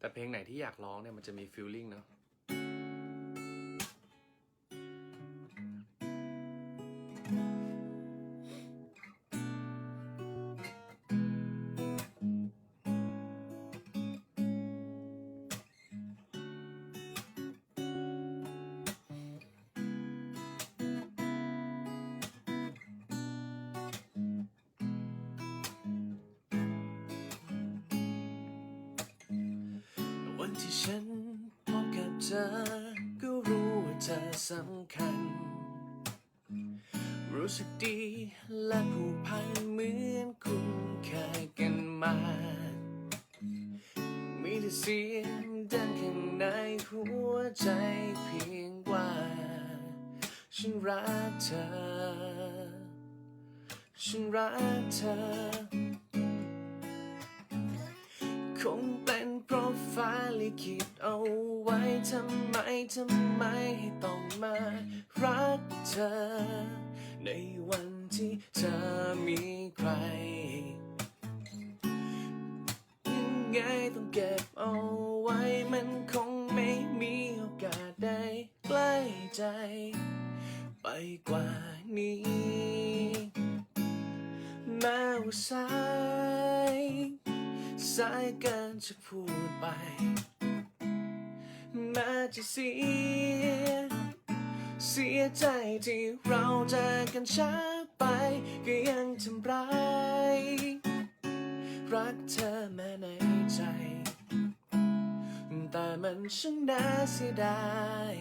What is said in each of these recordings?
แต่เพลงไหนที่อยากร้องเนี่ยมันจะมีฟิลลิ่งเนาะ วันที่ฉันพบกับเธอ ก็รู้ว่าเธอสำคัญ รู้สึกดีและผูกพันเหมือนคุ้นเคยกันมา มีแต่เสียงดังข้างในหัวใจเพียงว่า ฉันรักเธอ ฉันรักเธอ คง ลิขิตเอาไว้ทำไมทำไมให้ต้องมารักเธอ ในวันที่เธอมีใคร ยังไงต้องเก็บเอาไว้มันคงไม่มีโอกาสได้ใกล้ใจ ไปกว่านี้แม้ว่าสาย สายเกินจะพูดไป แม้จะเสีย เสียใจที่เราจากกันช้าไป ก็ยังทำร้าย รักเธอแม้ในใจ แต่มันช่างน่าเสียดาย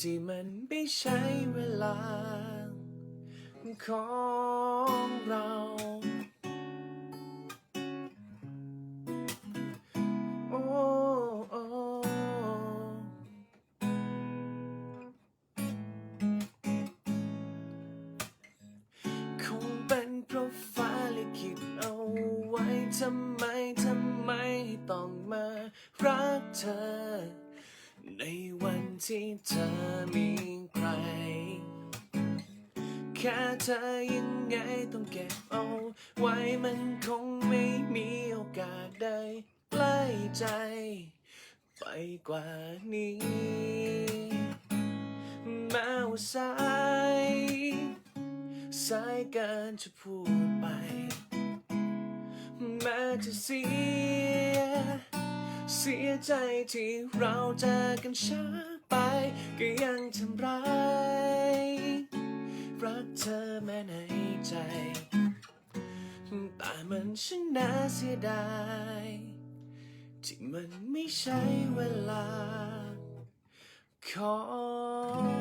ที่มันไม่ใช่เวลาของเรา อ ในวันที่เธอมีใคร แค่เธอยังไงต้องเก็บเอาไว้มันคงไม่มีโอกาสได้ใกล้ใจ ไปกว่านี้แม้ว่าสายสายเกินจะพูดไปแม้จะเสีย เสียใจที่เราจากกันช้าไปก็ยังทำร้ายรักเธอแม้ในใจ แต่มันช่างน่าเสียดายที่มันไม่ใช่เวลา ของ